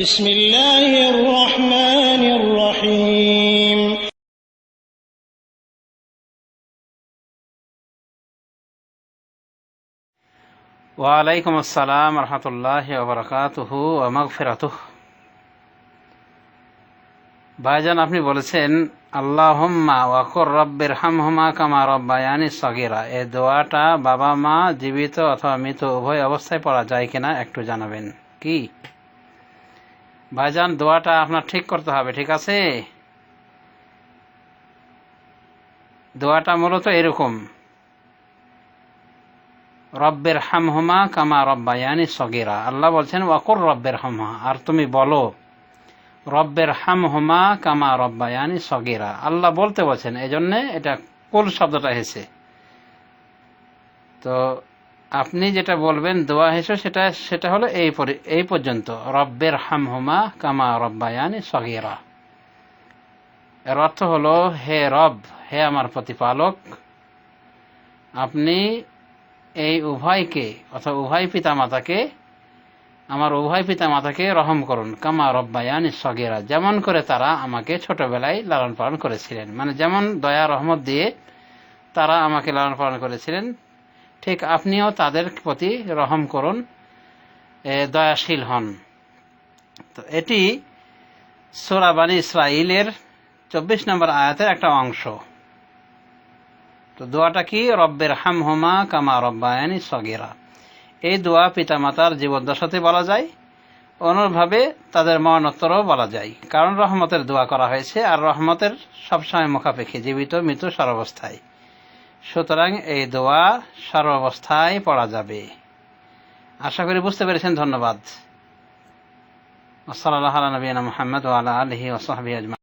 بسم الله الرحمن الرحيم ওয়ালাইকুম আসসালাম রহমতুল্লাহ ওবরাকাতুহু ওমগফিরাতুহ ভাইজান আপনি বলেছেন আল্লাহুম্মা ওয়াকুর রব্বির হামহুমা কামা রব্বায়ানি সগিরা এই দোয়াটা বাবা মা জীবিত অথবা মৃত উভয় অবস্থায় পড়া যায় কিনা একটু জানাবেন কি ভাইজান, দোয়াটা আপনার ঠিক করতে হবে, ঠিক আছে? দোয়াটা মূলত এরকম। রব্বের হামহুমা কামা রব্বায়ানি সগিরা। আল্লাহ বলছেন, ওয়াকুর রব্বের হামহা আর তুমি বলো, রব্বের হামহুমা কামা রব্বায়ানি সগিরা। আল্লাহ বলতে বলছেন এই জন্যে এটা কুল শব্দটা এসেছে। তো আপনি যেটা বলবেন দোয়া হেসে, সেটা সেটা হলো এই এই পর্যন্ত। রব্বের হামহুমা কামা রব্বায়ানি সগিরা। এর অর্থ হলো, হে রব, হে আমার প্রতিপালক, আপনি এই উভয়কে অথবা উভয় পিতা মাতাকে আমার উভয় পিতা মাতাকে রহম করুন। কামা রব্বায়ান সগেরা। যেমন করে তারা আমাকে ছোটবেলায় লালন পালন করেছিলেন। মানে যেমন দয়া, রহমত দিয়ে তারা আমাকে লালন পালন করেছিলেন ঠিক, আপনিও তাদের প্রতি রহম করুন দয়াশীল হন। তো এটি সোরাবানি ইসরাইলের চব্বিশ নম্বর আয়াতের একটা অংশ। তো দোয়াটা কি? রব্বের হাম হোমা কামা রব্বায়ানি সগেরা। এই দোয়া পিতামাতার জীবদ্দশাতে বলা যায় অনুরভাবে তাদের মরণোত্তরও বলা যায়। কারণ রহমতের দোয়া করা হয়েছে, আর রহমতের সবসময় মুখাপেক্ষি, জীবিত মৃত সর্বাবস্থায়। সুতরাং এই দোয়া সর্বাবস্থায় পড়া যাবে। আশা করি বুঝতে পেরেছেন, ধন্যবাদ। আলা নবীনা মুহাম্মদ ওয়া আলা আলিহি আজমাইন